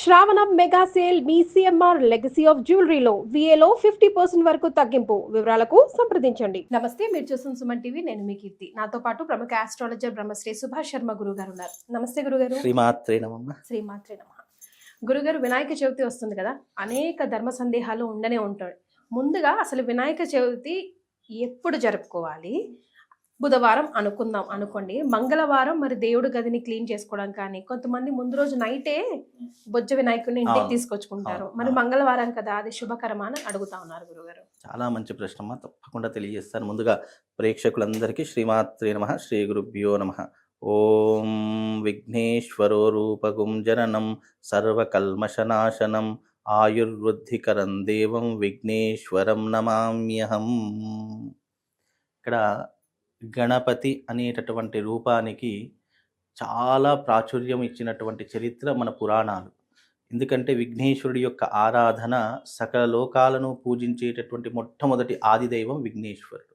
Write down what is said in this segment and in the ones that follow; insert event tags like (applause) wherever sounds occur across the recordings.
శ్రావణం mega sale మీ CMR legacy of జ్యువెలరీలో విఏలో ఫిఫ్టీ పర్సెంట్ వరకు తగ్గింపు వివరాలకు సంప్రదించండి. నమస్తే మీరు చూస్తున్న సుమన్ టీవీ నేను మీ కీర్తి. నాతో పాటు ప్రముఖ ఆస్ట్రాలజర్ బ్రహ్మశ్రీ సుభాష్ శర్మ గురువు గారు ఉన్నారు నమస్తే గురుగారు. శ్రీమాత్రే నమమ్మ శ్రీమాత్రే నమ. గురుగారు వినాయక చవితి వస్తుంది కదా అనేక ధర్మ సందేహాలు ఉండనే ఉంటాయి. ముందుగా అసలు వినాయక చవితి ఎప్పుడు జరుపుకోవాలి? బుధవారం అనుకుందాం అనుకోండి. మంగళవారం మరి దేవుడు గదిని క్లీన్ చేసుకోవడం కానీ కొంతమంది ముందు రోజు నైటే బొజ్జ వినాయకుడిని ఇంటికి. తీసుకొచ్చుకుంటారు. మరి. మంగళవారం కదా అది శుభకరమా అని అడుగుతా ఉన్నారు గురుగారు. చాలా మంచి ప్రశ్న తప్పకుండా తెలియజేస్తాను. ముందుగా ప్రేక్షకులందరికీ శ్రీమాత్రే నమ శ్రీ గురుభ్యో నమ. ఓం విఘ్నేశ్వరో రూపగుం జననం సర్వకల్మషనాశనం ఆయుర్వృద్ధికరం దేవం విఘ్నేశ్వరం నమామ్యహం. ఇక్కడ గణపతి అనేటటువంటి రూపానికి చాలా ప్రాచుర్యం ఇచ్చినటువంటి చరిత్ర మన పురాణాలు. ఎందుకంటే విఘ్నేశ్వరుడి యొక్క ఆరాధన సకల లోకాలను పూజించేటటువంటి మొట్టమొదటి ఆదిదైవం విఘ్నేశ్వరుడు.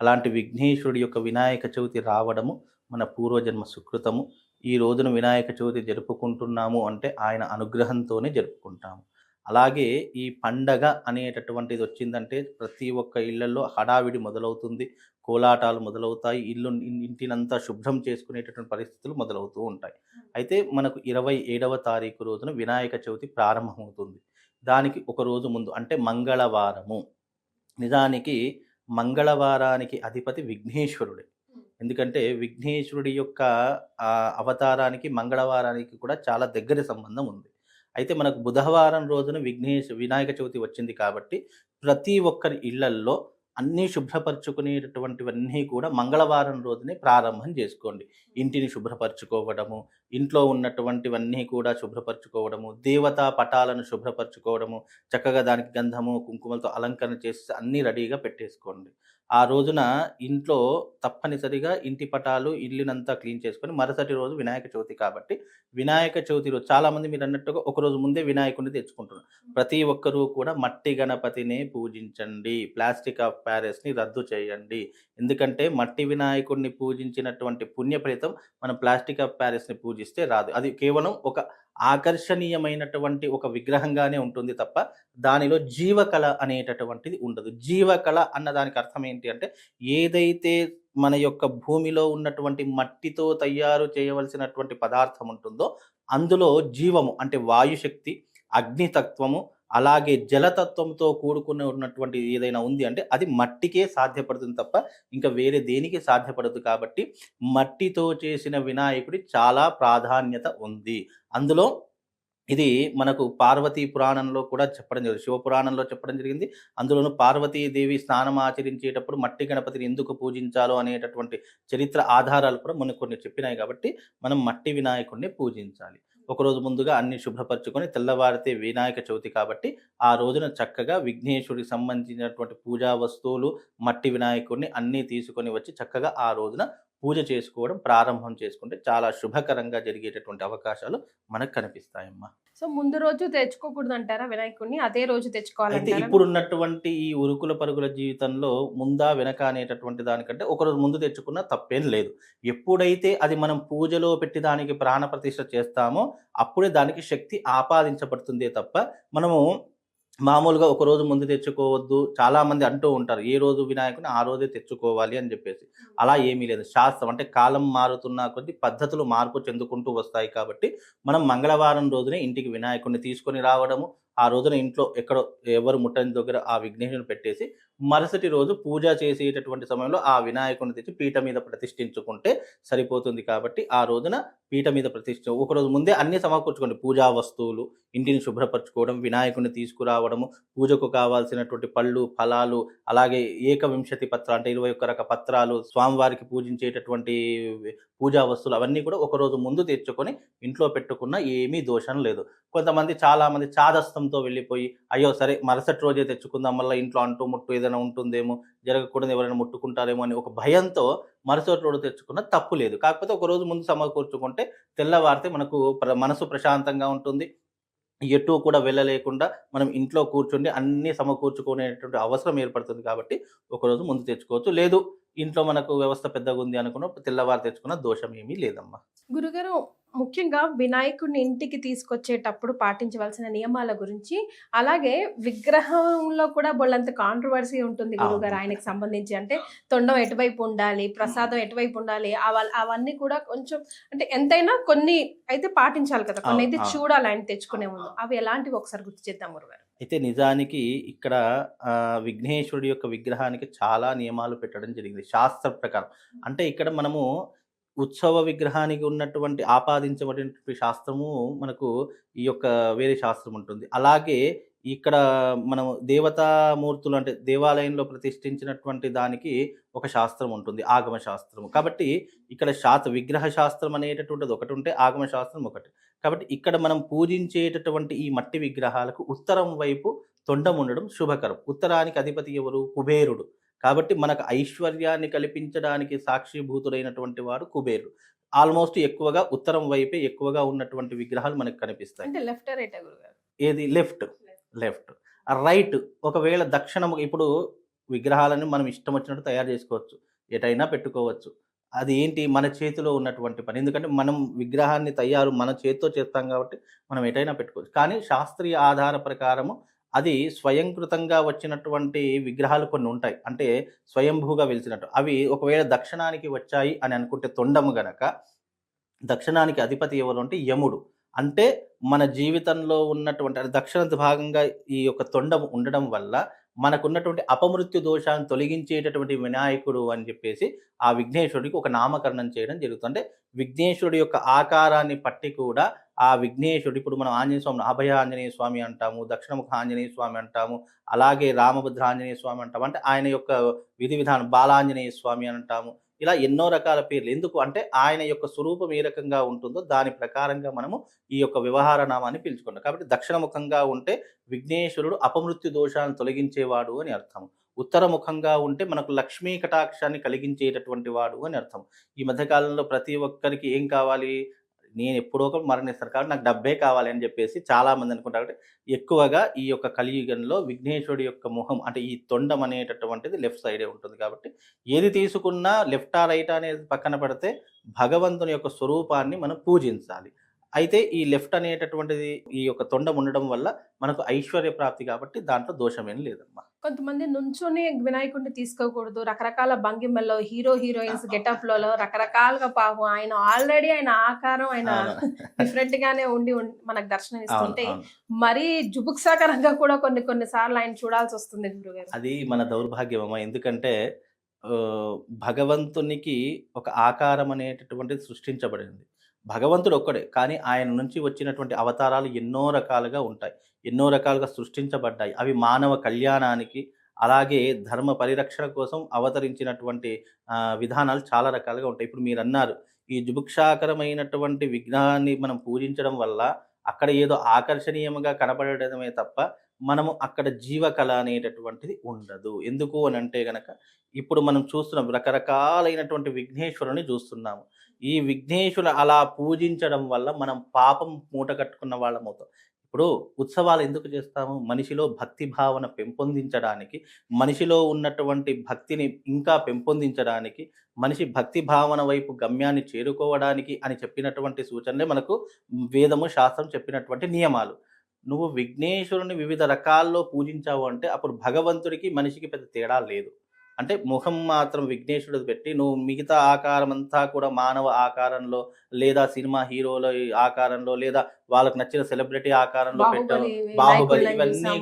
అలాంటి విఘ్నేశ్వరుడి యొక్క వినాయక చవితి రావడము మన పూర్వజన్మ సుకృతము. ఈ రోజున వినాయక చవితి జరుపుకుంటున్నాము అంటే ఆయన అనుగ్రహంతోనే జరుపుకుంటాము. అలాగే ఈ పండగ అనేటటువంటిది వచ్చిందంటే ప్రతి ఒక్క ఇళ్ళలో హడావిడి మొదలవుతుంది. కోలాటాలు మొదలవుతాయి. ఇల్లు ఇంటినంతా శుభ్రం చేసుకునేటటువంటి పరిస్థితులు మొదలవుతూ ఉంటాయి. అయితే మనకు ఇరవై ఏడవ తారీఖు రోజున వినాయక చవితి ప్రారంభమవుతుంది. దానికి ఒక రోజు ముందు అంటే మంగళవారము. నిజానికి మంగళవారానికి అధిపతి విఘ్నేశ్వరుడే. ఎందుకంటే విఘ్నేశ్వరుడి యొక్క అవతారానికి మంగళవారానికి కూడా చాలా దగ్గర సంబంధం ఉంది. అయితే మనకు బుధవారం రోజున విఘ్నేశ్ వినాయక చవితి వచ్చింది కాబట్టి ప్రతి ఒక్కరి ఇళ్ళల్లో అన్నీ శుభ్రపరచుకునేటటువంటివన్నీ కూడా మంగళవారం రోజునే ప్రారంభం చేసుకోండి. ఇంటిని శుభ్రపరచుకోవడము ఇంట్లో ఉన్నటువంటివన్నీ కూడా శుభ్రపరచుకోవడము దేవతా పటాలను శుభ్రపరచుకోవడము చక్కగా దానికి గంధము కుంకుమలతో అలంకరణ చేసి అన్నీ రెడీగా పెట్టేసుకోండి. ఆ రోజున ఇంట్లో తప్పనిసరిగా ఇంటి పటాలు ఇల్లునంతా క్లీన్ చేసుకొని మరుసటి రోజు వినాయక చవితి కాబట్టి వినాయక చవితి రోజు చాలామంది మీరు అన్నట్టుగా ఒక రోజు ముందే వినాయకుడిని తెచ్చుకుంటున్నారు. ప్రతి ఒక్కరూ కూడా మట్టి గణపతిని పూజించండి. ప్లాస్టిక్ ఆఫ్ ప్యారెస్ని రద్దు చేయండి. ఎందుకంటే మట్టి వినాయకుడిని పూజించినటువంటి పుణ్య ఫలితం మనం ప్లాస్టిక్ ఆఫ్ ప్యారెస్ని పూజిస్తే రాదు. అది కేవలం ఒక ఆకర్షణీయమైనటువంటి ఒక విగ్రహంగానే ఉంటుంది తప్ప దానిలో జీవకళ అనేటటువంటిది ఉండదు. జీవకళ అన్న దానికి అర్థం ఏంటి అంటే ఏదైతే మన యొక్క భూమిలో ఉన్నటువంటి మట్టితో తయారు చేయవలసినటువంటి పదార్థం ఉంటుందో అందులో జీవము అంటే వాయుశక్తి అగ్నితత్వము అలాగే జలతత్వంతో కూడుకుని ఉన్నటువంటి ఏదైనా ఉంది అంటే అది మట్టికే సాధ్యపడుతుంది తప్ప ఇంకా వేరే దేనికి సాధ్యపడదు కాబట్టి మట్టితో చేసిన వినాయకుడి చాలా ప్రాధాన్యత ఉంది. అందులో ఇది మనకు పార్వతీ పురాణంలో కూడా చెప్పడం జరిగింది. శివపురాణంలో చెప్పడం జరిగింది. అందులోనూ పార్వతీదేవి స్నానం ఆచరించేటప్పుడు మట్టి గణపతిని ఎందుకు పూజించాలో అనేటటువంటి చరిత్ర ఆధారాలు కూడా మనకు కొన్ని చెప్పినాయి కాబట్టి మనం మట్టి వినాయకుడిని పూజించాలి. ఒకరోజు ముందుగా అన్ని శుభ్రపరచుకొని తెల్లవారితే వినాయక చవితి కాబట్టి ఆ రోజున చక్కగా విఘ్నేశ్వరికి సంబంధించినటువంటి పూజా వస్తువులు మట్టి వినాయకుడిని అన్నీ తీసుకొని వచ్చి చక్కగా ఆ రోజున పూజ చేసుకోవడం ప్రారంభం చేసుకుంటే చాలా శుభకరంగా జరిగేటటువంటి అవకాశాలు మనకు కనిపిస్తాయమ్మా. సో ముందు రోజు తెచ్చుకోకూడదు అంటారా వినాయకుడిని అదే రోజు అయితే తెచ్చుకోవాలంటారా? ఇప్పుడు ఉన్నటువంటి ఈ ఉరుకుల పరుగుల జీవితంలో ముందా వెనక అనేటటువంటి దానికంటే ఒకరోజు ముందు తెచ్చుకున్నా తప్పేం లేదు. ఎప్పుడైతే అది మనం పూజలో పెట్టి దానికి ప్రాణ ప్రతిష్ఠ చేస్తామో అప్పుడే దానికి శక్తి ఆపాదించబడుతుందే తప్ప మనము మామూలుగా ఒక రోజు ముందు తెచ్చుకోవద్దు. చాలా మంది అంటూ ఉంటారు ఏ రోజు వినాయకుని ఆ రోజే తెచ్చుకోవాలి అని చెప్పేసి. అలా ఏమీ లేదు. శాస్త్రం అంటే కాలం మారుతున్న కొద్ది పద్ధతులు మార్పు చెందుకుంటూ వస్తాయి కాబట్టి మనం మంగళవారం రోజునే ఇంటికి వినాయకుడిని తీసుకొని రావడము ఆ రోజున ఇంట్లో ఎక్కడో ఎవరు ముట్టని దగ్గర ఆ విఘ్నేశ్వరుని పెట్టేసి మరుసటి రోజు పూజ చేసేటటువంటి సమయంలో ఆ వినాయకుని తెచ్చి పీట మీద ప్రతిష్ఠించుకుంటే సరిపోతుంది కాబట్టి ఆ రోజున పీట మీద ప్రతిష్ఠ. ఒకరోజు ముందే అన్ని సమకూర్చుకోండి. పూజా వస్తువులు ఇంటిని శుభ్రపరచుకోవడం వినాయకుని తీసుకురావడము పూజకు కావాల్సినటువంటి పళ్ళు ఫలాలు అలాగే ఏకవింశతి పత్ర అంటే ఇరవై ఒక్క రక పత్రాలు స్వామివారికి పూజించేటటువంటి పూజా వస్తువులు అవన్నీ కూడా ఒక రోజు ముందు తెచ్చుకొని ఇంట్లో పెట్టుకున్న ఏమీ దోషం లేదు. కొంతమంది చాలా మంది చాదస్తంతో వెళ్ళిపోయి అయ్యో సరే మరుసటి రోజే తెచ్చుకుందాం మళ్ళీ ఇంట్లో అంటూ ముట్టు ఏదైనా ఉంటుందేమో జరగకూడదు ఎవరైనా ముట్టుకుంటారేమో అని ఒక భయంతో మరుసటి రోజు తెచ్చుకున్న తప్పు లేదు. కాకపోతే ఒక రోజు ముందు సమకూర్చుకుంటే తెల్లవారితే మనకు ప్ర- మనసు ప్రశాంతంగా ఉంటుంది. ఎటు కూడా వెళ్ళలేకుండా మనం ఇంట్లో కూర్చుండి అన్ని సమకూర్చుకునేటువంటి అవసరం ఏర్పడుతుంది కాబట్టి ఒకరోజు ముందు తెచ్చుకోవచ్చు. లేదు ఇంట్లో మనకు వ్యవస్థ పెద్దగా ఉంది అనుకున్న తెల్లవారు తెచ్చుకున్న దోషం ఏమీ లేదమ్మా. గురుగారు ముఖ్యంగా వినాయకుడిని ఇంటికి తీసుకొచ్చేటప్పుడు పాటించవలసిన నియమాల గురించి అలాగే విగ్రహంలో కూడా బోళ్ళంత కాంట్రవర్సీ ఉంటుంది గురుగారు. ఆయనకి సంబంధించి. అంటే తొండం ఎటువైపు ఉండాలి ప్రసాదం ఎటువైపు ఉండాలి అవ- అవన్నీ కూడా కొంచెం అంటే ఎంతైనా కొన్ని అయితే పాటించాలి కదా కొన్ని అయితే. చూడాలి ఆయన తెచ్చుకునే ముందు. అవి ఎలాంటివి ఒకసారి గుర్తు చేద్దాం గురుగారు అయితే నిజానికి ఇక్కడ విఘ్నేశ్వరుడి యొక్క విగ్రహానికి చాలా నియమాలు పెట్టడం జరిగింది. శాస్త్ర ప్రకారం. అంటే ఇక్కడ మనము ఉత్సవ విగ్రహానికి ఉన్నటువంటి ఆపాదించబడినటువంటి శాస్త్రము మనకు ఈ యొక్క వేరే శాస్త్రం ఉంటుంది. అలాగే ఇక్కడ మనం దేవతామూర్తులు అంటే దేవాలయంలో ప్రతిష్ఠించినటువంటి దానికి ఒక శాస్త్రం ఉంటుంది ఆగమ శాస్త్రం కాబట్టి ఇక్కడ శాస్త్ర విగ్రహ శాస్త్రం అనేటటువంటిది ఒకటి ఉంటే ఆగమ శాస్త్రం ఒకటి. కాబట్టి ఇక్కడ మనం పూజించేటటువంటి ఈ మట్టి విగ్రహాలకు ఉత్తరం వైపు తొండం ఉండడం శుభకరం. ఉత్తరానికి అధిపతి ఎవరు? కుబేరుడు. కాబట్టి మనకు ఐశ్వర్యాన్ని కల్పించడానికి సాక్షిభూతుడైనటువంటి వాడు కుబేరుడు. ఆల్మోస్ట్ ఎక్కువగా ఉత్తరం వైపే ఎక్కువగా ఉన్నటువంటి విగ్రహాలు మనకు కనిపిస్తాయి. అంటే లెఫ్ట్ రైట్ ఏది? లెఫ్ట్. లెఫ్ట్. రైట్ ఒకవేళ దక్షిణం ఇప్పుడు విగ్రహాలను మనం ఇష్టం వచ్చినట్టు తయారు చేసుకోవచ్చు. ఎటైనా పెట్టుకోవచ్చు. అది ఏంటి? మన చేతిలో ఉన్నటువంటి పని. ఎందుకంటే మనం విగ్రహాన్ని తయారు మన చేతితో చేస్తాం కాబట్టి మనం ఎటైనా పెట్టుకోవచ్చు. కానీ శాస్త్రీయ ఆధార ప్రకారము అది స్వయంకృతంగా వచ్చినటువంటి విగ్రహాలు కొన్ని ఉంటాయి. అంటే స్వయంభూగా వెలిచినట్టు అవి ఒకవేళ దక్షిణానికి వచ్చాయి అని అనుకుంటే తొండము గనక దక్షిణానికి అధిపతి ఎవరు అంటే యముడు. అంటే మన జీవితంలో ఉన్నటువంటి అంటే దక్షిణ భాగంగా ఈ యొక్క తొండం ఉండడం వల్ల మనకున్నటువంటి అపమృత్యు దోషాన్ని తొలగించేటటువంటి వినాయకుడు అని చెప్పేసి ఆ విఘ్నేశ్వరుడికి ఒక నామకరణం చేయడం జరుగుతుంది. అంటే విఘ్నేశ్వరుడి యొక్క ఆకారాన్ని పట్టి కూడా ఆ విఘ్నేశ్వరుడు ఇప్పుడు మనం ఆంజనేయ స్వామి అభయ ఆంజనేయ స్వామి అంటాము దక్షిణముఖ ఆంజనేయ స్వామి అంటాము అలాగే రామభద్ర ఆంజనేయ స్వామి అంటాము అంటే ఆయన యొక్క విధి విధానం బాలాంజనేయ స్వామి అంటాము ఇలా ఎన్నో రకాల పేర్లు. ఎందుకు? అంటే ఆయన యొక్క స్వరూపం ఏ రకంగా ఉంటుందో దాని ప్రకారంగా మనము ఈ యొక్క వ్యవహార నామాన్ని పిలుచుకున్నాం. కాబట్టి దక్షిణముఖంగా ఉంటే విఘ్నేశ్వరుడు అపమృత్యు దోషాలను తొలగించేవాడు అని అర్థం ఉత్తరముఖంగా ఉంటే మనకు లక్ష్మీ కటాక్షాన్ని కలిగించేటటువంటి వాడు అని అర్థం ఈ మధ్యకాలంలో ప్రతి ఒక్కరికి ఏం కావాలి? నేను ఎప్పుడో ఒక మరణిస్తారు కాబట్టి నాకు డబ్బే కావాలి అని చెప్పేసి చాలా మంది అనుకుంటారు. కాబట్టి ఎక్కువగా ఈ యొక్క కలియుగంలో విఘ్నేశ్వరుడి యొక్క ముఖం అంటే ఈ తొండం అనేటటువంటిది లెఫ్ట్ సైడే ఉంటుంది కాబట్టి ఏది తీసుకున్నా లెఫ్టా రైట్ అనేది పక్కన పెడితే భగవంతుని యొక్క స్వరూపాన్ని మనం పూజించాలి. అయితే ఈ లెఫ్ట్ అనేటటువంటిది ఈ యొక్క తొండం ఉండడం వల్ల మనకు ఐశ్వర్య ప్రాప్తి కాబట్టి దాంట్లో దోషమేం లేదమ్మా. కొంతమంది నుంచొని వినాయకుడిని తీసుకోకూడదు. రకరకాల భంగిమల్లో హీరో హీరోయిన్స్ (laughs) గెటప్లలో రకరకాలుగా పాపం ఆయన ఆల్రెడీ ఆయన ఆకారం ఆయన. (laughs) డిఫరెంట్ గానే ఉండి మనకు దర్శనం ఇస్తుంటే మరీ జుబుక్సాకరంగా కూడా కొన్ని కొన్ని సార్లు ఆయన చూడాల్సి వస్తుంది గురుగారు. అది మన దౌర్భాగ్యం అమ్మా ఎందుకంటే భగవంతునికి ఒక ఆకారం అనేటటువంటిది సృష్టించబడింది. భగవంతుడు ఒక్కడే కానీ ఆయన నుంచి వచ్చినటువంటి అవతారాలు ఎన్నో రకాలుగా ఉంటాయి. ఎన్నో రకాలుగా సృష్టించబడ్డాయి. అవి మానవ కళ్యాణానికి అలాగే ధర్మ పరిరక్షణ కోసం అవతరించినటువంటి విధానాలు చాలా రకాలుగా ఉంటాయి. ఇప్పుడు మీరు అన్నారు ఈ జుభుక్షాకరమైనటువంటి విఘ్నాన్ని మనం పూజించడం వల్ల అక్కడ ఏదో ఆకర్షణీయంగా కనపడటమే తప్ప మనము అక్కడ జీవకళ అనేటటువంటిది ఉండదు. ఎందుకు అని అంటే గనక ఇప్పుడు మనం చూస్తున్నాం రకరకాలైనటువంటి విఘ్నేశ్వరుని చూస్తున్నాము. ఈ విఘ్నేశ్వరు అలా పూజించడం వల్ల మనం పాపం మూట కట్టుకున్న వాళ్ళం అవుతాం ఇప్పుడు ఉత్సవాలు ఎందుకు చేస్తాము? మనిషిలో భక్తి భావన పెంపొందించడానికి మనిషిలో ఉన్నటువంటి భక్తిని ఇంకా పెంపొందించడానికి మనిషి భక్తి భావన వైపు గమ్యాన్ని చేరుకోవడానికి అని చెప్పినటువంటి సూచనలే మనకు వేదము శాస్త్రం చెప్పినటువంటి నియమాలు. నువ్వు విఘ్నేశ్వరుని వివిధ రకాల్లో పూజించావు అంటే అప్పుడు భగవంతుడికి మనిషికి పెద్ద తేడా లేదు. అంటే ముఖం మాత్రం విఘ్నేశ్వరుడు పెట్టి నువ్వు మిగతా ఆకారం అంతా కూడా మానవ ఆకారంలో లేదా సినిమా హీరోల ఆకారంలో లేదా వాళ్ళకి నచ్చిన సెలబ్రిటీ ఆకారంలో పెట్టావు. బాహుబలి ఇవన్నీ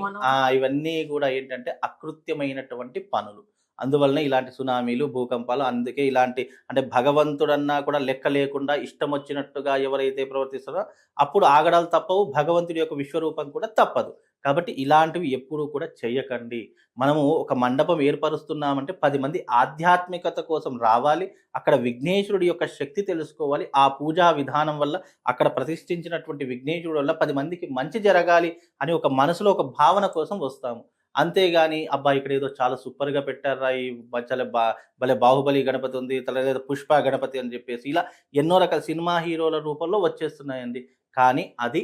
ఇవన్నీ కూడా ఏంటంటే అకృత్యమైనటువంటి పనులు. అందువలన ఇలాంటి సునామీలు భూకంపాలు అందుకే ఇలాంటి అంటే భగవంతుడన్నా కూడా లెక్క లేకుండా ఇష్టం వచ్చినట్టుగా ఎవరైతే ప్రవర్తిస్తారో అప్పుడు ఆగడాలు తప్పవు భగవంతుడి యొక్క విశ్వరూపం కూడా తప్పదు. కాబట్టి ఇలాంటివి ఎప్పుడూ కూడా చేయకండి. మనము ఒక మండపం ఏర్పరుస్తున్నామంటే పది మంది ఆధ్యాత్మికత కోసం రావాలి అక్కడ విఘ్నేశ్వరుడి యొక్క శక్తి తెలుసుకోవాలి ఆ పూజా విధానం వల్ల అక్కడ ప్రతిష్ఠించినటువంటి విఘ్నేశ్వరుడు వల్ల పది మందికి మంచి జరగాలి అని ఒక మనసులో ఒక భావన కోసం వస్తాము. అంతేగాని అబ్బా ఇక్కడ ఏదో చాలా సూపర్గా పెట్టారా ఈ చాలా బా భలే బాహుబలి గణపతి ఉంది తర్వాత పుష్ప గణపతి అని చెప్పేసి ఇలా ఎన్నో రకాల సినిమా హీరోల రూపంలో వచ్చేస్తున్నాయండి. కానీ అది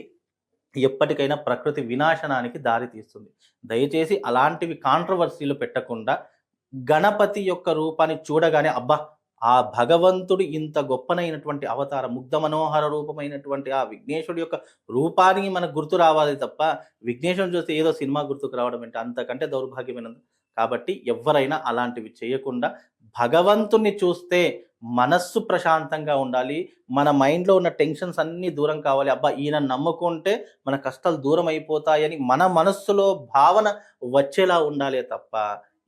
ఎప్పటికైనా ప్రకృతి వినాశనానికి దారి తీస్తుంది. దయచేసి అలాంటివి కాంట్రవర్సీలు పెట్టకుండా గణపతి యొక్క రూపాన్ని చూడగానే అబ్బా ఆ భగవంతుడు ఇంత గొప్పనైనటువంటి అవతార ముగ్ధ మనోహర రూపమైనటువంటి ఆ విఘ్నేశ్వరుడు యొక్క రూపానికి మనకు గుర్తు రావాలి తప్ప విఘ్నేశ్వరుడు చూస్తే ఏదో సినిమా గుర్తుకు రావడం అంటే అంతకంటే దౌర్భాగ్యమైనది. కాబట్టి ఎవరైనా అలాంటివి చేయకుండా భగవంతుణ్ణి చూస్తే మనస్సు ప్రశాంతంగా ఉండాలి. మన మైండ్లో ఉన్న టెన్షన్స్ అన్నీ దూరం కావాలి. అబ్బా ఈయన నమ్ముకుంటే మన కష్టాలు దూరం అయిపోతాయని మన మనస్సులో భావన వచ్చేలా ఉండాలి తప్ప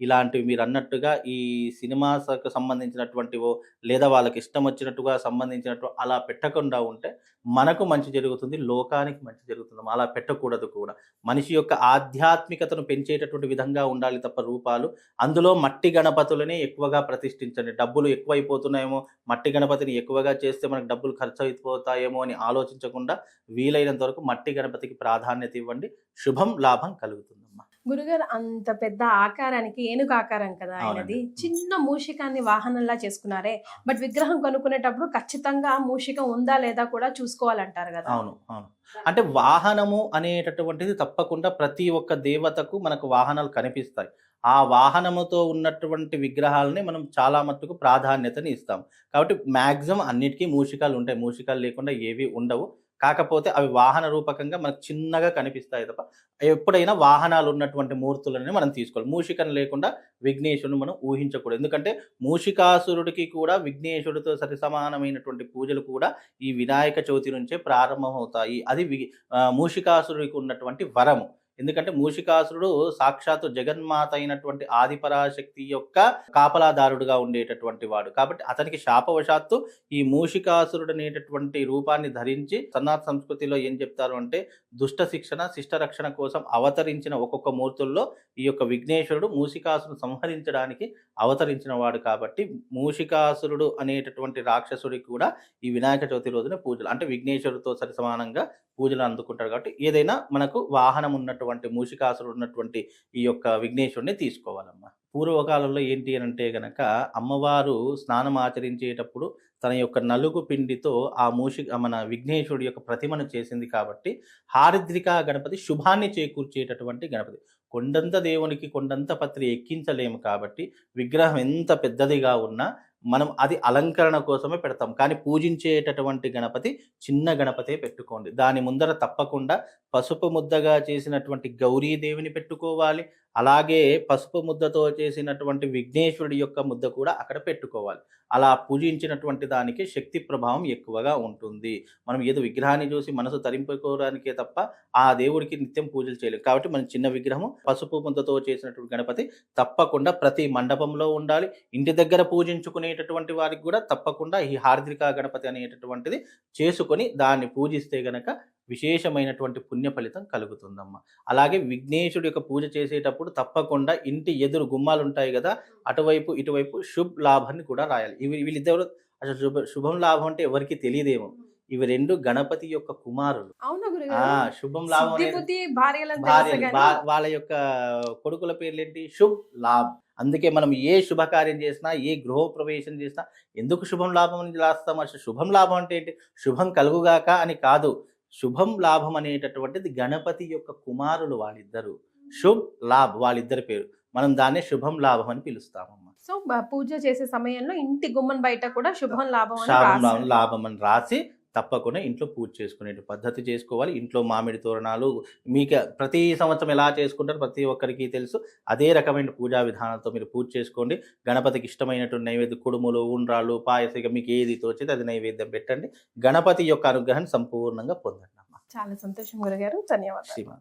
ఇలాంటివి మీరు అన్నట్టుగా ఈ సినిమాకు సంబంధించినటువంటివో లేదా వాళ్ళకి ఇష్టం వచ్చినట్టుగా సంబంధించినట్టు అలా పెట్టకుండా ఉంటే మనకు మంచి జరుగుతుంది లోకానికి మంచి జరుగుతుంది. అలా పెట్టకూడదు కూడా. మనిషి యొక్క ఆధ్యాత్మికతను పెంచేటటువంటి విధంగా ఉండాలి తప్ప రూపాలు. అందులో మట్టి గణపతులని ఎక్కువగా ప్రతిష్ఠించండి. డబ్బులు ఎక్కువైపోతున్నాయేమో మట్టి గణపతిని ఎక్కువగా చేస్తే మనకు డబ్బులు ఖర్చు అయిపోతాయేమో అని ఆలోచించకుండా వీలైనంత వరకు మట్టి గణపతికి ప్రాధాన్యత ఇవ్వండి. శుభం లాభం కలుగుతుందమ్మా. గురుగారు అంత పెద్ద ఆకారానికి ఏనుగు ఆకారం కదా ఆయనది. చిన్న మూషికాన్ని వాహనంలా చేసుకున్నారే. బట్ విగ్రహం కొనుక్కునేటప్పుడు ఖచ్చితంగా మూషికం ఉందా లేదా కూడా చూసుకోవాలంటారు కదా. అవును అవును. అంటే వాహనము అనేటటువంటిది తప్పకుండా ప్రతి ఒక్క దేవతకు మనకు వాహనాలు కనిపిస్తాయి. ఆ వాహనముతో ఉన్నటువంటి విగ్రహాలని మనం చాలా మట్టుకు ప్రాధాన్యతని ఇస్తాం. కాబట్టి మ్యాక్సిమం అన్నిటికీ మూషికాలు ఉంటాయి. మూషికాలు లేకుండా ఏవి ఉండవు. కాకపోతే అవి వాహన రూపకంగా మనకు చిన్నగా కనిపిస్తాయి తప్ప ఎప్పుడైనా వాహనాలు ఉన్నటువంటి మూర్తులని మనం తీసుకోవాలి. మూషికను లేకుండా విఘ్నేశ్వరుని మనం ఊహించకూడదు. ఎందుకంటే మూషికాసురుడికి కూడా విఘ్నేశ్వరుడితో సరి సమానమైనటువంటి పూజలు కూడా ఈ వినాయక చవితి నుంచే ప్రారంభమవుతాయి. అది వి మూషికాసురుడికి ఉన్నటువంటి వరము. ఎందుకంటే మూషికాసురుడు సాక్షాత్తు జగన్మాత అయినటువంటి ఆదిపరాశక్తి యొక్క కాపలాదారుడుగా ఉండేటటువంటి వాడు. కాబట్టి అతనికి శాపవశాత్తు ఈ మూషికాసురుడు అనేటటువంటి రూపాన్ని ధరించి సనాతన సంస్కృతిలో ఏం చెప్తారు అంటే దుష్ట శిక్షణ శిష్ట రక్షణ కోసం అవతరించిన ఒక్కొక్క మూర్తుల్లో ఈ యొక్క విఘ్నేశ్వరుడు మూషికాసురుడు సంహరించడానికి అవతరించిన వాడు కాబట్టి మూషికాసురుడు అనేటటువంటి రాక్షసుడికి కూడా ఈ వినాయక చవితి రోజున పూజలు అంటే విఘ్నేశ్వరుడితో సరి సమానంగా పూజలు అందుకుంటారు కాబట్టి ఏదైనా మనకు వాహనం ఉన్నటువంటి మూషికాసులు ఉన్నటువంటి ఈ యొక్క విఘ్నేశ్వరుడిని తీసుకోవాలమ్మా. పూర్వకాలంలో ఏంటి అని అంటే గనక అమ్మవారు స్నానం ఆచరించేటప్పుడు తన యొక్క నలుగు పిండితో ఆ మూషి మన విఘ్నేశ్వరుడి యొక్క ప్రతిమను చేసింది కాబట్టి హారిద్రిక గణపతి శుభాన్ని చేకూర్చేటటువంటి గణపతి. కొండంత దేవునికి కొండంత పత్రి ఎక్కించలేము కాబట్టి విగ్రహం ఎంత పెద్దదిగా ఉన్నా మనం అది అలంకరణ కోసమే పెడతాం. కానీ పూజించేటటువంటి గణపతి చిన్న గణపతే పెట్టుకోండి. దాని ముందర తప్పకుండా పసుపు ముద్దగా చేసినటువంటి గౌరీదేవిని పెట్టుకోవాలి. అలాగే పసుపు ముద్దతో చేసినటువంటి విఘ్నేశ్వరుడి యొక్క ముద్ద కూడా అక్కడ పెట్టుకోవాలి. అలా పూజించినటువంటి దానికి శక్తి ప్రభావం ఎక్కువగా ఉంటుంది. మనం ఏదో విగ్రహాన్ని చూసి మనసు తరింపుకోవడానికే తప్ప ఆ దేవుడికి నిత్యం పూజలు చేయలేము కాబట్టి మన చిన్న విగ్రహం పసుపు ముద్దతో చేసినటువంటి గణపతి తప్పకుండా ప్రతి మండపంలో ఉండాలి. ఇంటి దగ్గర పూజించుకునేటటువంటి వారికి కూడా తప్పకుండా ఈ హార్దిక గణపతి అనేటటువంటిది చేసుకొని దాన్ని పూజిస్తే గనక విశేషమైనటువంటి పుణ్య ఫలితం కలుగుతుందమ్మా. అలాగే విఘ్నేశుడి యొక్క పూజ చేసేటప్పుడు తప్పకుండా ఇంటి ఎదురు గుమ్మాలు ఉంటాయి కదా అటువైపు ఇటువైపు శుభ్ లాభాన్ని కూడా రాయాలి. ఇవి వీళ్ళిద్దరు అసలు శుభ శుభం లాభం అంటే ఎవరికి తెలియదేమో. ఇవి రెండు గణపతి యొక్క కుమారులు. శుభం లాభం వాళ్ళ యొక్క కొడుకుల పేర్లు ఏంటి శుభ్ లాభ్. అందుకే మనం ఏ శుభకార్యం చేసినా ఏ గృహ ప్రవేశం చేసినా ఎందుకు శుభం లాభం అని రాస్తాం? అసలు శుభం లాభం అంటే ఏంటి? శుభం కలుగుగాక అని కాదు. శుభం లాభం అనేటటువంటిది గణపతి యొక్క కుమారులు వాళ్ళిద్దరు శుభ్ లాభ్ వాళ్ళిద్దరి పేరు మనం దాన్నే శుభం లాభం అని పిలుస్తామమ్మా సో పూజ చేసే సమయంలో ఇంటి గుమ్మం బయట కూడా శుభం. లాభం లాభం అని రాసి తప్పకుండా ఇంట్లో పూజ చేసుకునే పద్ధతి చేసుకోవాలి. ఇంట్లో మామిడి తోరణాలు మీకు ప్రతి సంవత్సరం ఎలా చేసుకుంటారో ప్రతి ఒక్కరికి తెలుసు. అదే రకమైన పూజా విధానాలతో మీరు పూజ చేసుకోండి. గణపతికి ఇష్టమైనటువంటి నైవేద్యం కుడుములు ఉండ్రాళ్ళు పాయస మీకు ఏది తోచితే అది నైవేద్యం పెట్టండి. గణపతి యొక్క అనుగ్రహాన్ని సంపూర్ణంగా పొందండి అమ్మ. చాలా సంతోషం గురుగారు. ధన్యవాదాలు.